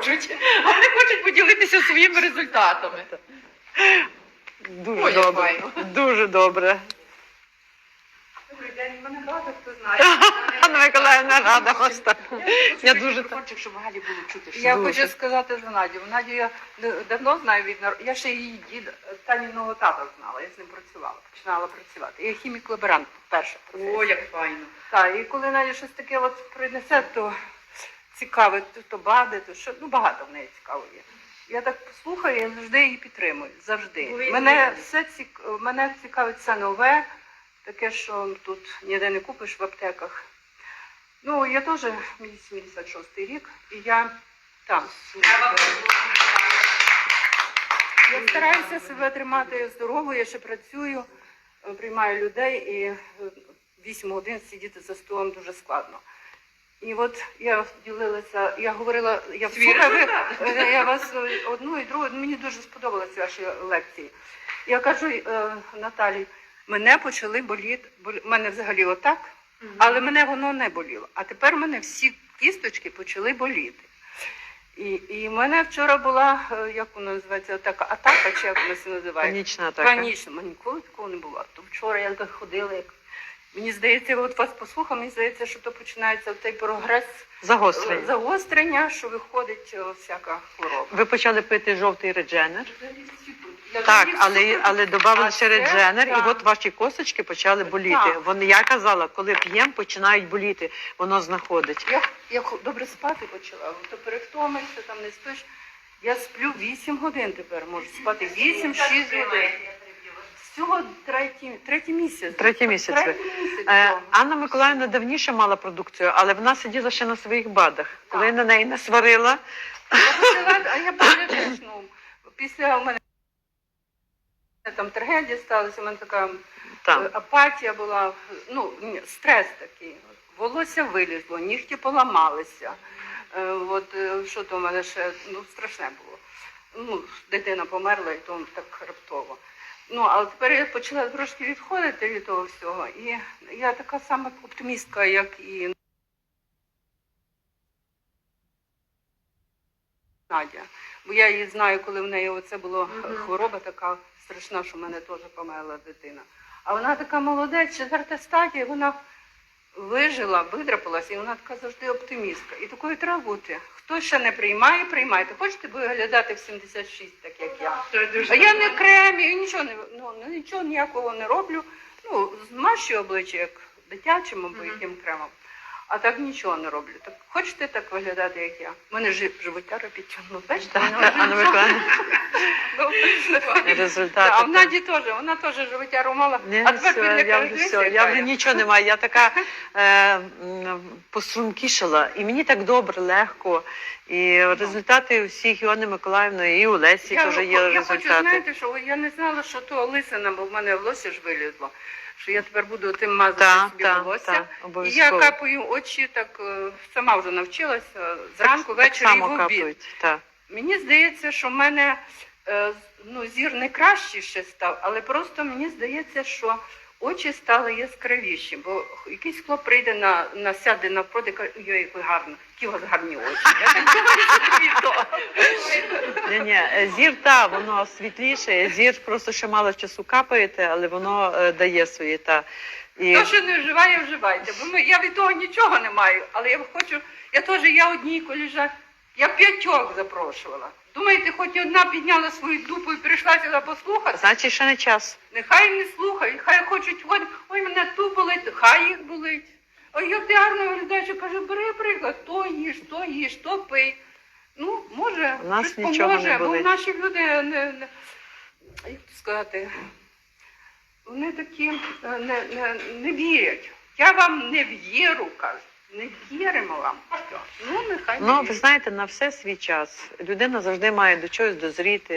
хочуть, а вони хочуть поділитися своїми результатами. Дуже Ой, добре. файно. Дуже добре. Добрий день, мене рада, хто знає. Анна Миколаївна рада вас так. Я дуже так. хочу, щоб Галі було чути. що Я Дуже. хочу сказати за Надю. Надю я д- давно знаю від нар- Я ще її дід Таніного тата знала, я з ним працювала, починала працювати. Я хімік-лаборант перша. О, як файно. Так, і коли Надя щось таке от принесе, то цікаве, то, то бади, то що, ну багато в неї цікаво є. Я так послухаю, я завжди її підтримую. Завжди. Мене все цік... мене цікавить все нове, таке, що тут ніде не купиш в аптеках. Ну, я теж мій 76-й рік, і я там. Я стараюся себе тримати здоровою, я ще працюю, е, приймаю людей і е, 8 годин сидіти за столом дуже складно. І от я ділилася, я говорила, я ви- е, я вас е, одну і другу, мені дуже сподобалися ваші лекції. Я кажу е, Наталі, мене почали боліти, болі- мене взагалі отак, але мене воно не боліло. А тепер мене всі кісточки почали боліти. І, і в мене вчора була, як вона називається, така атака, чи як вона це називає? Панічна така. Панічно, мені ніколи такого не було. То вчора я так ходила, як мені здається, от вас послухав, мені здається, що то починається той прогрес е, Загострення. загострення, що виходить е, всяка хвороба. Ви почали пити жовтий редженер. Так, але, але додали ще редженер, і от ваші косточки почали боліти. Так. Вони, я казала, коли п'ємо, починають боліти, воно знаходить. Я, я добре спати почала, то перевтомишся, там не спиш. Я сплю 8 годин тепер, можу спати 8-6 годин. Третій, третій місяць. Третій місяць ви. Третій місяць. Е, цього. Анна Миколаївна давніше мала продукцію, але вона сиділа ще на своїх бадах. Коли я на неї не сварила, Я почала, а я пам'ятаю, ну, після у мене там трагедія сталася, у мене така там. е, апатія була, ну, ні, стрес такий. Волосся вилізло, нігті поламалися. Е, От е, що то в мене ще ну, страшне було. Ну, дитина померла і то так раптово. Ну, але тепер я почала трошки відходити від того всього. І я така сама оптимістка, як і Надя. Бо я її знаю, коли в неї оце була Мгм. хвороба така страшна, що в мене теж померла дитина. А вона така молодець, четверта стадія, вона вижила, видрапалася, і вона така завжди оптимістка. І такою треба бути. Хто ще не приймає, приймайте. Хочете виглядати в 76, так як я. А я не кремію, нічого не ну, нічого ніякого не роблю. Ну, змащую обличчя як дитячим або яким кремом. А так нічого не роблю. Так хочете так виглядати, як я? У мене жи- животяра підтягнуло. Бачите? Так, Вона Анна вже- Миколаївна, Ну, Да, результати. А в Наді теж, вона теж животяру мала. Ні, а тепер все, я вже все, я вже нічого не маю. Я така е, пострункішала, і мені так добре, легко. І результати у всіх і у Миколаївної, і у Лесі теж є я хочу, знаєте, що я не знала, що то лисина, бо в мене волосся ж вилізло. Що я тепер буду тим мазати та, собі та, волосся. Та, І я капаю очі, так е, сама вже навчилася зранку, ввечері і в обід. Та. Мені здається, що в мене е, ну, зір не кращий ще став, але просто мені здається, що очі стали яскравіші, бо якийсь хлоп прийде на, на сяде навпроти і каже, ой, як ви гарно, які у вас гарні очі. То. Ні, ні, е, зір та воно світліше. Зір просто ще мало часу капаєте, але воно е, дає свої та. І Хто що не вживає, вживайте. Бо ми, я від того нічого не маю, але я хочу, я теж я одній коліжа, я п'ятьох запрошувала. Думаєте, хоч одна підняла свою дупу і прийшла сюди послухати? значить, ще не час. Нехай не слухають, хай хочуть, ой, ой, мене ту болить, хай їх болить. Ой, як ти гарно виглядаєш, я кажу, бери приклад, то їж, то їж, то пий. Ну, може, У нас щось нічого не поможе, бо болить. наші люди не, не як то сказати, вони такі е, не, не, не вірять. Я вам не вірю, кажу. Не віримо вам. Ну, нехай не Ну, ви знаєте, на все свій час. Людина завжди має до чогось дозріти.